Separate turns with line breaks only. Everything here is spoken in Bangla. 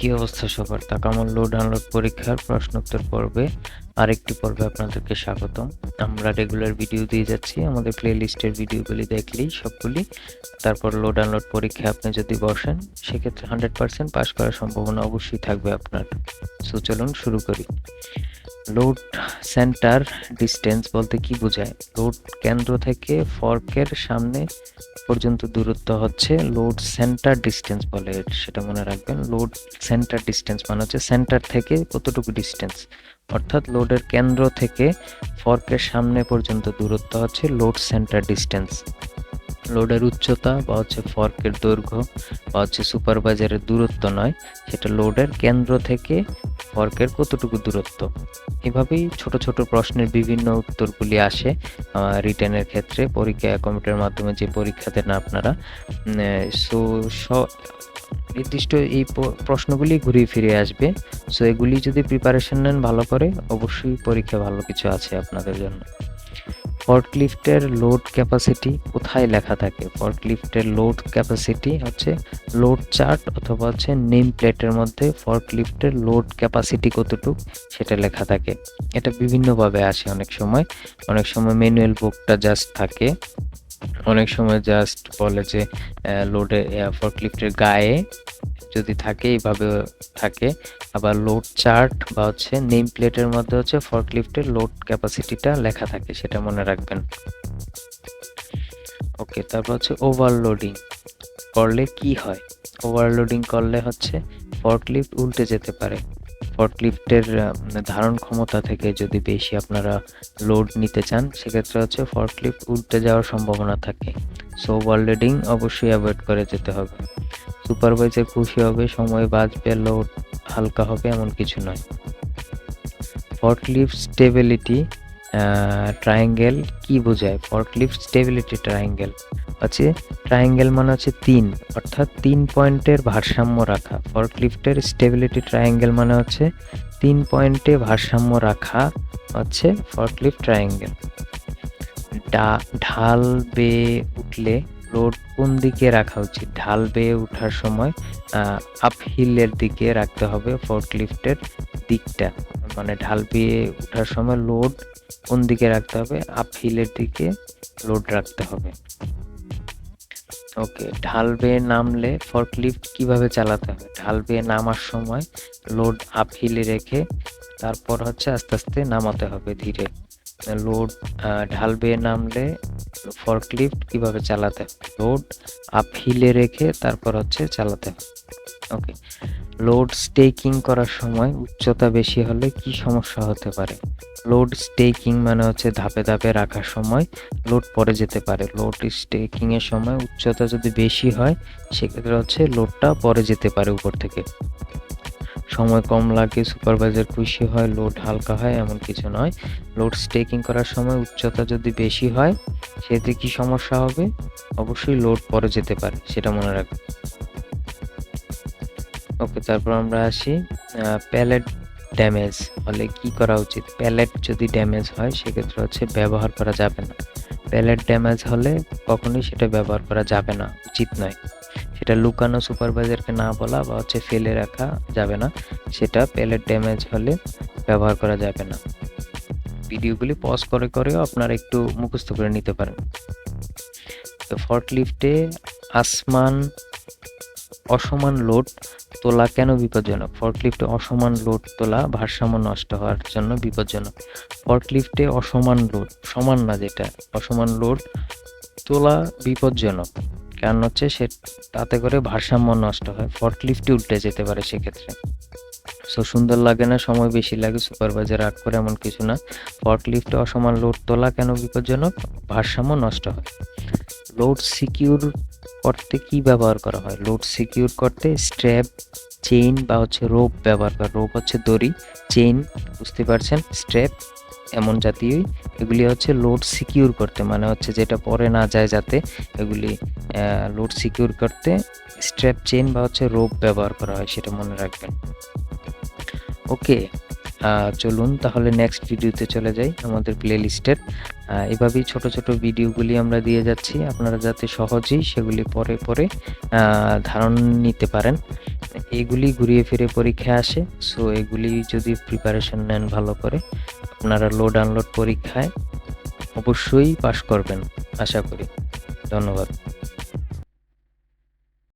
কি অবস্থা সবার? তাকামল লোড আনলোড পরীক্ষার প্রশ্নোত্তর পর্বে? আরেকটি পর্বে আপনাদেরকে স্বাগতম। আমরা রেগুলার ভিডিও দিয়ে যাচ্ছি। আমাদের প্লে লিস্টের ভিডিওগুলি দেখলেই সবগুলি। তারপর লোড আনলোড পরীক্ষা আপনি যদি বসেন, সেক্ষেত্রে হান্ড্রেড পার্সেন্ট পাস করার সম্ভাবনা অবশ্যই থাকবে আপনার। সো চলুন শুরু করি। লোড সেন্টার ডিস্টেন্স বলতে কি বোঝায়? লোড কেন্দ্র থেকে ফর্কের সামনে পর্যন্ত দূরত্ব হচ্ছে লোড সেন্টার ডিস্টেন্স বলে, সেটা মনে রাখবেন। লোড সেন্টার ডিস্টেন্স মানে হচ্ছে সেন্টার থেকে কতটুকু ডিস্টেন্স অর্থাৎ লোডের কেন্দ্র থেকে ফর্কের সামনে পর্যন্ত দূরত্ব হচ্ছে লোড সেন্টার ডিস্টেন্স লোডের উচ্চতা বা হচ্ছে ফর্কের দৈর্ঘ্য বা হচ্ছে সুপারভাইজারের দূরত্ব নয়, সেটা লোডের কেন্দ্র থেকে ফর্কের কতটুকু দূরত্ব। এভাবেই ছোট ছোট প্রশ্নের বিভিন্ন উত্তরগুলি আসে রিটার্নের ক্ষেত্রে পরীক্ষা কম্পিউটারের মাধ্যমে যে পরীক্ষা দেন আপনারা। সো নির্দিষ্ট এই প্রশ্নগুলি ঘুরিয়ে ফিরে আসবে। সো, এগুলি যদি প্রিপারেশন নেন ভালো করে, অবশ্যই পরীক্ষা ভালো কিছু আছে আপনাদের জন্য। ফর্কলিফটের লোড ক্যাপাসিটি কোথায় লেখা থাকে? ফর্কলিফটের লোড ক্যাপাসিটি হচ্ছে লোড চার্ট অথবা হচ্ছে নেম প্লেটের মধ্যে ফর্কলিফটের লোড ক্যাপাসিটি কতটুক সেটা লেখা থাকে। এটা বিভিন্নভাবে আসে অনেক সময়। অনেক সময় ম্যানুয়াল বুকটা জাস্ট থাকে। অনেক সময় জাস্ট বলে যে লোডে ফর্কলিফটের গায়ে যদি থাকে, এইভাবে থাকে। আবার লোড চার্ট বা হচ্ছে নেম প্লেটের মধ্যে হচ্ছে ফর্কলিফটের লোড ক্যাপাসিটিটা লেখা থাকে, সেটা মনে রাখবেন। ওকে তারপর হচ্ছে ওভারলোডিং করলে কি হয়? ওভারলোডিং করলে হচ্ছে ফর্কলিফট উল্টে যেতে পারে। ফর্কলিফটের ধারণ ক্ষমতা থেকে যদি বেশি আপনারা লোড নিতে চান, সেক্ষেত্রে হচ্ছে ফর্কলিফট উল্টে যাওয়ার সম্ভাবনা থাকে। সো ওভারলোডিং অবশ্যই অ্যাভয়েড করে যেতে হবে। সুপারভাইজার খুশি হবে, সময় বাঁচবে লোড হালকা হবে, এমন কিছু নয়। ফর্কলিফট স্টেবিলিটি ট্রায়াঙ্গেল কি বোঝায়? ফর্কলিফট স্টেবিলিটি ট্রায়াঙ্গেল হচ্ছে ট্রায়াঙ্গেল মানে হচ্ছে তিন, অর্থাৎ তিন পয়েন্টের ভারসাম্য রাখা। ফর্কলিফটের স্টেবিলিটি ট্রায়াঙ্গেল মানে হচ্ছে তিন পয়েন্টে ভারসাম্য রাখা হচ্ছে ফর্কলিফট ট্রায়াঙ্গেল ঢাল বেয়ে উঠলে লোড কোন দিকে রাখা উচিত? ঢাল বেয়ে ওঠার সময় আপহিলের দিকে রাখতে হবে ফোর্কলিফটের দিকটা। মানে ঢাল বেয়ে ওঠার সময় লোড কোন দিকে রাখতে হবে? আপহিলের দিকে লোড রাখতে হবে। ওকে ঢাল বেয়ে নামলে ফর্কলিফট কীভাবে চালাতে হবে? ঢাল বেয়ে নামার সময় লোড আপহিলে রেখে তারপর হচ্ছে আস্তে আস্তে নামাতে হবে ধীরে। লোড ঢাল বেয়ে নামলে ফর্কলিফট কীভাবে চালাতে লোড আপ হিলে রেখে তারপর হচ্ছে চালাতে হবে। ওকে লোড স্টেকিং করার সময় উচ্চতা বেশি হলে কি সমস্যা হতে পারে? লোড স্টেকিং মানে হচ্ছে ধাপে ধাপে রাখার সময় লোড পরে যেতে পারে। লোড স্টেকিং এর সময় উচ্চতা যদি বেশি হয়, সেক্ষেত্রে হচ্ছে লোডটা পরে যেতে পারে উপর থেকে। সময় কম লাগে সুপারভাইজার খুশি হয় লোড হালকা হয়, এমন কিছু নয়। লোড স্টেকিং করার সময় উচ্চতা যদি বেশি হয়, সেতে কি সমস্যা হবে? অবশ্যই লোড পরে যেতে পারে, সেটা মনে রাখবে ওকে, তারপর আমরা আসি প্যালেট ড্যামেজ হলে কি করা উচিত? প্যালেট যদি ড্যামেজ হয়, সেক্ষেত্রে হচ্ছে ব্যবহার করা যাবে না। প্যালেট ড্যামেজ হলে কখনোই সেটা ব্যবহার করা যাবে না, উচিত নয়। সেটা লুকানো সুপারভাইজারকে না বলা বা হচ্ছে ফেলে রাখা যাবে না, সেটা প্যালেট ড্যামেজ হলে ব্যবহার করা যাবে না। ভিডিওগুলি পজ করে করেও আপনারা একটু মুখস্থ করে নিতে পারেন। তো ফর্কলিফটে আসমান অসমান লোড তোলা কেন বিপজ্জনক? ফর্কলিফটে অসমান লোড তোলা ভারসাম্য নষ্ট হওয়ার জন্য বিপজ্জনক। ফর্কলিফটে অসমান লোড সমান না যেটা, অসমান লোড তোলা বিপজ্জনক। কারণ হচ্ছে সে তাতে করে ভারসাম্য নষ্ট হয়। ফর্কলিফটি উল্টে যেতে পারে সেক্ষেত্রে। সো সুন্দর লাগে না, সময় বেশি লাগে সুপারভাইজার আট করে এমন কিছু না। ফর্কলিফটে অসমান লোড তোলা কেন বিপজ্জনক? ভারসাম্য নষ্ট হয়। লোড সিকিউর করতে কি ব্যবহার করা হয়? লোড সিকিউর করতে স্ট্র্যাপ চেইন বা হচ্ছে রোপ ব্যবহার করা, রোপ হচ্ছে দড়ি, চেইন, বুঝতে পারছেন? স্ট্র্যাপ, এমন জাতীয়ই এগুলি হচ্ছে লোড সিকিউর করতে মানে হচ্ছে যেটা পরে না যায় যাতে এগুলি লোড সিকিউর করতে স্ট্র্যাপ চেইন বা হচ্ছে রোপ ব্যবহার করা হয়, সেটা মনে রাখবেন। ওকে চলুন তাহলে নেক্সট ভিডিওতে চলে যাই আমাদের প্লে লিস্টের এভাবেই ছোট ছোট ভিডিওগুলি আমরা দিয়ে যাচ্ছি। আপনারা যাতে সহজেই সেগুলি পরে পরে ধারণ নিতে পারেন। এগুলি ঘুরিয়ে ফিরে পরীক্ষা আসে। সো এগুলি যদি প্রিপারেশন নেন ভালো করে, আপনারা লোড আনলোড পরীক্ষায় অবশ্যই পাশ করবেন, আশা করি। ধন্যবাদ।